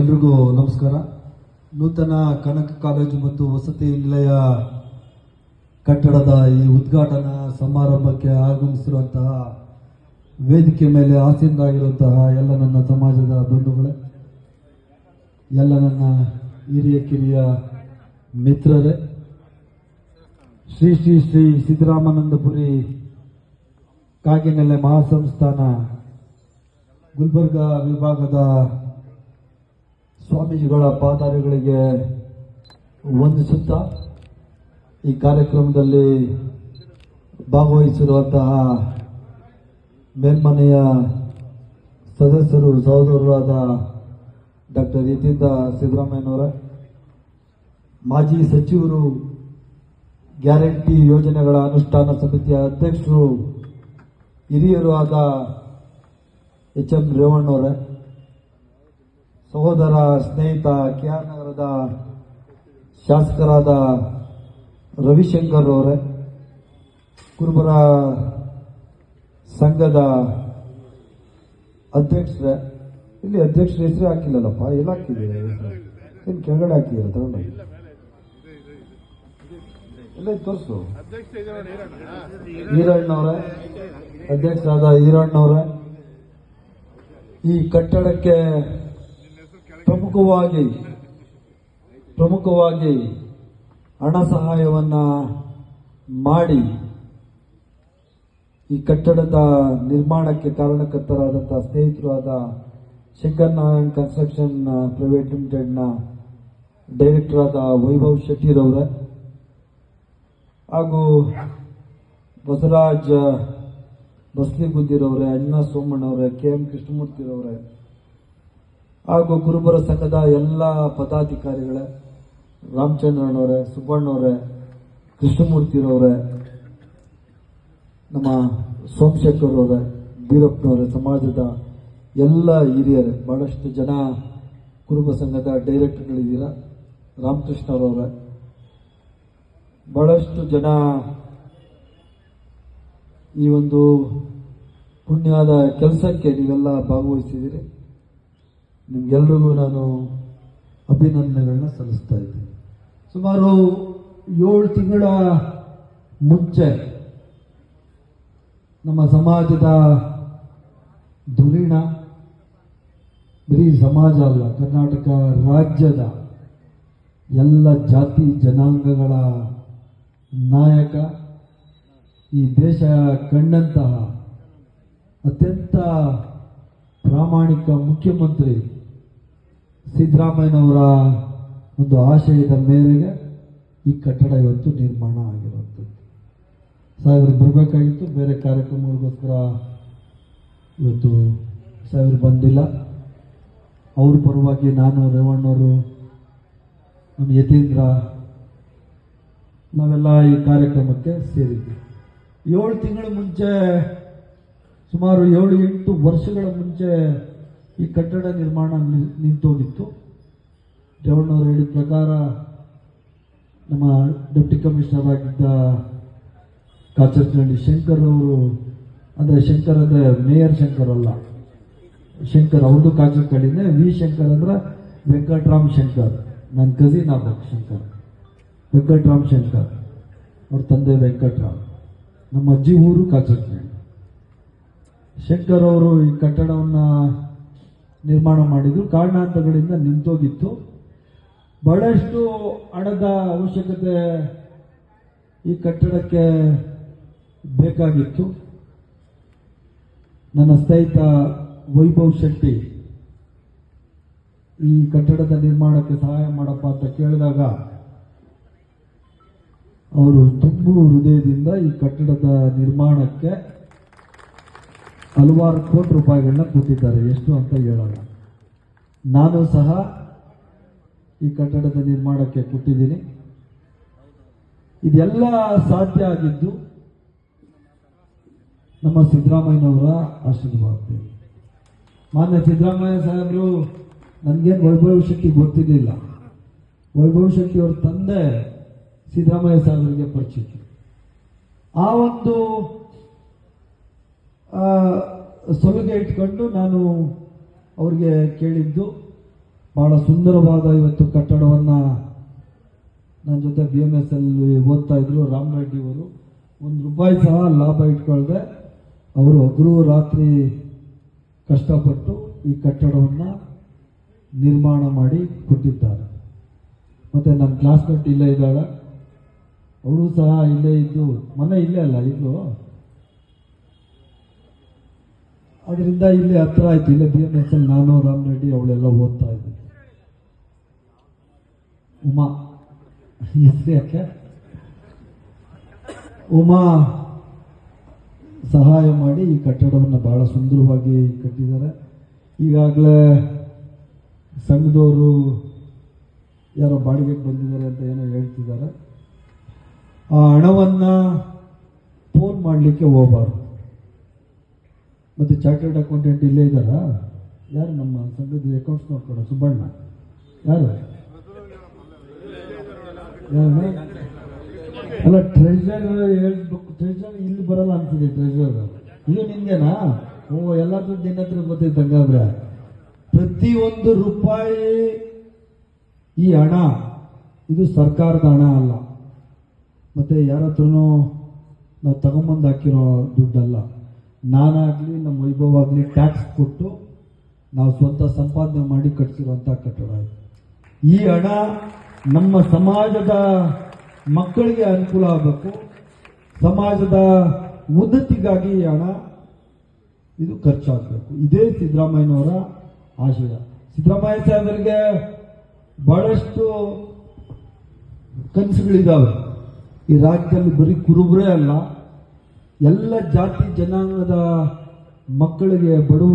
ಎಲ್ರಿಗೂ ನಮಸ್ಕಾರ. ನೂತನ ಕನಕ ಕಾಲೇಜು ಮತ್ತು ವಸತಿ ನಿಲಯ ಕಟ್ಟಡದ ಈ ಉದ್ಘಾಟನಾ ಸಮಾರಂಭಕ್ಕೆ ಆಗಮಿಸಿರುವಂತಹ ವೇದಿಕೆ ಮೇಲೆ ಆಸೀನರಾಗಿರುವಂತಹ ಎಲ್ಲ ನನ್ನ ಸಮಾಜದ ಬಂಧುಗಳೇ, ಎಲ್ಲ ನನ್ನ ಹಿರಿಯ ಕಿರಿಯ ಮಿತ್ರರೇ, ಶ್ರೀ ಶ್ರೀ ಶ್ರೀ ಸಿದ್ದರಾಮಾನಂದಪುರಿ ಕಾಗಿನೆಲೆ ಮಹಾಸಂಸ್ಥಾನ ಗುಲ್ಬರ್ಗ ವಿಭಾಗದ ಸ್ವಾಮೀಜಿಗಳ ಪಾದಾರಿಗಳಿಗೆ ವಂದಿಸುತ್ತಾ ಈ ಕಾರ್ಯಕ್ರಮದಲ್ಲಿ ಭಾಗವಹಿಸಿರುವಂತಹ ಮೇಲ್ಮನೆಯ ಸದಸ್ಯರು, ಸಹೋದರರಾದ ಡಾಕ್ಟರ್ ಯತೀಂದ್ರ ಸಿದ್ದರಾಮಯ್ಯನವರ, ಮಾಜಿ ಸಚಿವರು, ಗ್ಯಾರಂಟಿ ಯೋಜನೆಗಳ ಅನುಷ್ಠಾನ ಸಮಿತಿಯ ಅಧ್ಯಕ್ಷರು, ಹಿರಿಯರು ಆದ ಎಚ್ ಎಂ ರೇವಣ್ಣವರೇ ಸಹೋದರ ಸ್ನೇಹಿತ ಕೆ ಆರ್ ನಗರದ ಶಾಸಕರಾದ ರವಿಶಂಕರ್ ಅವರೇ, ಕುರುಬರ ಸಂಘದ ಅಧ್ಯಕ್ಷರೇ. ಇಲ್ಲಿ ಅಧ್ಯಕ್ಷರ ಹೆಸರು ಹಾಕಿಲ್ಲಲ್ಲಪ್ಪ, ಎಲ್ಲ ಹಾಕಿದ್ದೀರಿ? ಏನು ಕೆಳಗಡೆ ಹಾಕಿದ್ದೀರ? ತಗೊಂಡು ಎಲ್ಲ ತೋರಿಸು. ಈರಣ್ಣವ್ರೆ, ಅಧ್ಯಕ್ಷರಾದ ಈರಣ್ಣವ್ರೆ, ಈ ಕಟ್ಟಡಕ್ಕೆ ಪ್ರಮುಖವಾಗಿ ಪ್ರಮುಖವಾಗಿ ಹಣ ಸಹಾಯವನ್ನ ಮಾಡಿ ಈ ಕಟ್ಟಡದ ನಿರ್ಮಾಣಕ್ಕೆ ಕಾರಣಕರ್ತರಾದಂತಹ ಸ್ನೇಹಿತರು ಆದ ಶಂಕರ್ ನಾರಾಯಣ್ ಕನ್ಸ್ಟ್ರಕ್ಷನ್ ಪ್ರೈವೇಟ್ ಲಿಮಿಟೆಡ್ನ ಡೈರೆಕ್ಟರ್ ಆದ ವೈಭವ್ ಶೆಟ್ಟಿರವರೇ ಹಾಗೂ ಬಸವರಾಜ್ ಬಸ್ಲಿಗುದ್ದಿರವರೇ, ಅಣ್ಣ ಸೋಮಣ್ಣವರೇ, ಕೆ ಎಂ ಕೃಷ್ಣಮೂರ್ತಿರವರೇ. ಹಾಗೂ ಗುರುಬರ ಸಂಘದ ಎಲ್ಲ ಪದಾಧಿಕಾರಿಗಳೇ, ರಾಮಚಂದ್ರನವರೇ ಸುಬ್ಬಣ್ಣವರೇ ಕೃಷ್ಣಮೂರ್ತಿರವರೇ, ನಮ್ಮ ಸೋಮಶೇಖರ್ ಅವರೇ ಬೀರಪ್ಪನವರೇ, ಸಮಾಜದ ಎಲ್ಲ ಹಿರಿಯರೇ, ಬಹಳಷ್ಟು ಜನ ಕುರುಬ ಸಂಘದ ಡೈರೆಕ್ಟರ್ಗಳಿದ್ದೀರಾ, ರಾಮಕೃಷ್ಣರವರೇ, ಬಹಳಷ್ಟು ಜನ ಈ ಒಂದು ಪುಣ್ಯದ ಕೆಲಸಕ್ಕೆ ನೀವೆಲ್ಲ ಭಾಗವಹಿಸಿದ್ದೀರಿ. ನಿಮ್ಗೆಲ್ರಿಗೂ ನಾನು ಅಭಿನಂದನೆಗಳನ್ನ ಸಲ್ಲಿಸ್ತಾ ಇದ್ದೀನಿ. ಸುಮಾರು ಏಳು ತಿಂಗಳ ಮುಂಚೆ ನಮ್ಮ ಸಮಾಜದ ಧುರೀಣ ಬರೀ ಸಮಾಜ ಅಲ್ಲ, ಕರ್ನಾಟಕ ರಾಜ್ಯದ ಎಲ್ಲ ಜಾತಿ ಜನಾಂಗಗಳ ನಾಯಕ, ಈ ದೇಶ ಕಂಡಂತಹ ಅತ್ಯಂತ ಪ್ರಾಮಾಣಿಕ ಮುಖ್ಯಮಂತ್ರಿ ಸಿದ್ದರಾಮಯ್ಯನವರ ಒಂದು ಆಶಯದ ಮೇರೆಗೆ ಈ ಕಟ್ಟಡ ಇವತ್ತು ನಿರ್ಮಾಣ ಆಗಿರುವಂಥದ್ದು. ಸಾವಿರ ಬರಬೇಕಾಗಿತ್ತು, ಬೇರೆ ಕಾರ್ಯಕ್ರಮಗಳಿಗೋಸ್ಕರ ಇವತ್ತು ಸಾವಿರ ಬಂದಿಲ್ಲ. ಅವ್ರ ಪರವಾಗಿ ನಾನು, ರೇವಣ್ಣವರು, ನಮ್ಮ ಯತೀಂದ್ರ, ನಾವೆಲ್ಲ ಈ ಕಾರ್ಯಕ್ರಮಕ್ಕೆ ಸೇರಿದ್ವಿ. ಏಳು ತಿಂಗಳ ಮುಂಚೆ, ಸುಮಾರು ಏಳು ಎಂಟು ವರ್ಷಗಳ ಮುಂಚೆ ಈ ಕಟ್ಟಡ ನಿರ್ಮಾಣ ನಿಂತೋಗಿತ್ತು. ರೇವಣ್ಣವ್ರು ಹೇಳಿದ ಪ್ರಕಾರ ನಮ್ಮ ಡೆಪ್ಟಿ ಕಮಿಷನರ್ ಆಗಿದ್ದ ಕಾಚರ್ನಹಳ್ಳಿ ಶಂಕರ್ ಅವರು, ಅಂದರೆ ಶಂಕರ್ ಅಂದರೆ ಮೇಯರ್ ಶಂಕರ್ ಅಲ್ಲ, ಶಂಕರ್ ಅವ್ರದ್ದು ಕಾಚರ್ಕಳ್ಳಿನೇ, ವಿ ಶಂಕರ್ ಅಂದ್ರೆ ವೆಂಕಟರಾಮ್ ಶಂಕರ್, ನನ್ನ ಕಸಿನ್ ಆಗ್ಬೇಕು ಶಂಕರ್, ವೆಂಕಟರಾಮ್ ಶಂಕರ್, ಅವ್ರ ತಂದೆ ವೆಂಕಟರಾಮ್, ನಮ್ಮ ಅಜ್ಜಿ ಊರು ಕಾಚರ್ಕಳ್ಳಿ ಶಂಕರ್ ಅವರು ಈ ಕಟ್ಟಡವನ್ನ ನಿರ್ಮಾಣ ಮಾಡಿದ್ರು. ಕಾರಣಾಂತರಗಳಿಂದ ನಿಂತೋಗಿತ್ತು. ಬಹಳಷ್ಟು ಹಣದ ಅವಶ್ಯಕತೆ ಈ ಕಟ್ಟಡಕ್ಕೆ ಬೇಕಾಗಿತ್ತು. ನನ್ನ ಸ್ನೇಹಿತ ವೈಭವ್ ಶೆಟ್ಟಿ ಈ ಕಟ್ಟಡದ ನಿರ್ಮಾಣಕ್ಕೆ ಸಹಾಯ ಮಾಡಪ್ಪ ಅಂತ ಕೇಳಿದಾಗ ಅವರು ತುಂಬು ಹೃದಯದಿಂದ ಈ ಕಟ್ಟಡದ ನಿರ್ಮಾಣಕ್ಕೆ ಹಲವಾರು ಕೋಟಿ ರೂಪಾಯಿಗಳನ್ನ ಕೊಟ್ಟಿದ್ದಾರೆ ಎಷ್ಟು ಅಂತ ಹೇಳೋಣ ನಾನು ಸಹ ಈ ಕಟ್ಟಡದ ನಿರ್ಮಾಣಕ್ಕೆ ಕೊಟ್ಟಿದ್ದೀನಿ ಇದೆಲ್ಲ ಸಾಧ್ಯ ಆಗಿದ್ದು ನಮ್ಮ ಸಿದ್ದರಾಮಯ್ಯನವರ ಆಶೀರ್ವಾದ. ಮಾನ್ಯ ಸಿದ್ದರಾಮಯ್ಯ ಸಾಹೇಬರು, ನನಗೇನು ವೈಭವ ಶಕ್ತಿ ಗೊತ್ತಿರಲಿಲ್ಲ. ವೈಭವ ಶಕ್ತಿ ತಂದೆ ಸಿದ್ದರಾಮಯ್ಯ ಸಾಹೇಬರಿಗೆ ಪರಿಚಿತ ಆ ಒಂದು ಸಲುಗೆ ಇಟ್ಕೊಂಡು ನಾನು ಅವ್ರಿಗೆ ಕೇಳಿದ್ದು, ಬಹಳ ಸುಂದರವಾದ ಇವತ್ತು ಕಟ್ಟಡವನ್ನು ನನ್ನ ಜೊತೆ ಬಿ ಎಂ ಎಸ್ ಅಲ್ಲಿ ಓದ್ತಾ ಇದ್ರು ರಾಮರೆಡ್ಡಿ ಅವರು. ಒಂದು ರೂಪಾಯಿ ಸಹ ಲಾಭ ಇಟ್ಕೊಳ್ದೆ, ಅವರು ಹಗಲು ರಾತ್ರಿ ಕಷ್ಟಪಟ್ಟು ಈ ಕಟ್ಟಡವನ್ನು ನಿರ್ಮಾಣ ಮಾಡಿ ಕೊಟ್ಟಿದ್ದಾರೆ. ಮತ್ತು ನನ್ನ ಕ್ಲಾಸ್ಮೇಟ್ ಇಲ್ಲೇ ಇದ್ದಾಳೆ. ಅವಳು ಸಹ ಇಲ್ಲೇ ಇದ್ದು, ಮನೆ ಇಲ್ಲೇ ಅಲ್ಲ ಇದ್ದು ಅದರಿಂದ ಇಲ್ಲಿ ಹತ್ರ ಆಯ್ತು. ಇಲ್ಲೇ ಬಿ ಎಂ ಎಸ್ ಎಲ್ ನಾನು, ರಾಮ್ ರೆಡ್ಡಿ ಅವಳೆಲ್ಲ ಓದ್ತಾ ಇದ್ವಿ ಉಮಾ. ಯಾಕೆ? ಉಮಾ, ಸಹಾಯ ಮಾಡಿ ಈ ಕಟ್ಟಡವನ್ನು ಬಹಳ ಸುಂದರವಾಗಿ ಕಟ್ಟಿದ್ದಾರೆ. ಈಗಾಗಲೇ ಸಂಘದವರು ಯಾರೋ ಬಾಡಿಗೆಗೆ ಬಂದಿದ್ದಾರೆ ಅಂತ ಏನೋ ಹೇಳ್ತಿದ್ದಾರೆ. ಆ ಹಣವನ್ನು ಫೋನ್ ಮಾಡಲಿಕ್ಕೆ ಹೋಗಬಾರ್ದು. ಮತ್ತು ಚಾರ್ಟರ್ಡ್ ಅಕೌಂಟೆಂಟ್ ಇಲ್ಲೇ ಇದ್ದಾರಾ? ಯಾರು ನಮ್ಮ ಸಂಘದ ಅಕೌಂಟ್ಸ್ ನೋಡ್ಕೊಡ ಸುಬ್ಬಣ್ಣ? ಯಾರು? ಅಲ್ಲ ಟ್ರೆಜರ್ ಹೇಳ್ಬೇಕು. ಟ್ರೆಜರ್ ಇಲ್ಲಿ ಬರಲ್ಲ ಅನ್ಸುತ್ತೆ ಟ್ರೆಜರ್ ಇದು ನಿಂದೇನಾ ಓ ಎಲ್ಲ ದುಡ್ಡು ನಿನ್ನ ಹತ್ರ ಬರ್ತೈತೆ ಹಂಗಾದ್ರೆ ಪ್ರತಿಯೊಂದು ರೂಪಾಯಿ ಈ ಹಣ, ಇದು ಸರ್ಕಾರದ ಹಣ ಅಲ್ಲ. ಮತ್ತೆ ಯಾರ ಹತ್ರನೂ ನಾವು ತಗೊಂಬಂದು ಹಾಕಿರೋ ದುಡ್ಡಲ್ಲ. ನಾನಾಗಲಿ ನಮ್ಮ ವೈಭವ ಆಗಲಿ ಟ್ಯಾಕ್ಸ್ ಕೊಟ್ಟು ನಾವು ಸ್ವಂತ ಸಂಪಾದನೆ ಮಾಡಿ ಕಟ್ಸಿರುವಂಥ ಕಟ್ಟಡ ಇದು. ಈ ಹಣ ನಮ್ಮ ಸಮಾಜದ ಮಕ್ಕಳಿಗೆ ಅನುಕೂಲ ಆಗಬೇಕು. ಸಮಾಜದ ಉನ್ನತಿಗಾಗಿ ಈ ಹಣ ಇದು ಖರ್ಚಾಗಬೇಕು. ಇದೇ ಸಿದ್ದರಾಮಯ್ಯನವರ ಆಶಯ. ಸಿದ್ದರಾಮಯ್ಯ ಸಾಹೇಬರಿಗೆ ಬಹಳಷ್ಟು ಕನಸುಗಳಿದ್ದಾವೆ ಈ ರಾಜ್ಯದಲ್ಲಿ ಬರೀ ಕುರುಬರೇ ಅಲ್ಲ ಎಲ್ಲ ಜಾತಿ ಜನಾಂಗದ ಮಕ್ಕಳಿಗೆ ಬಡವರು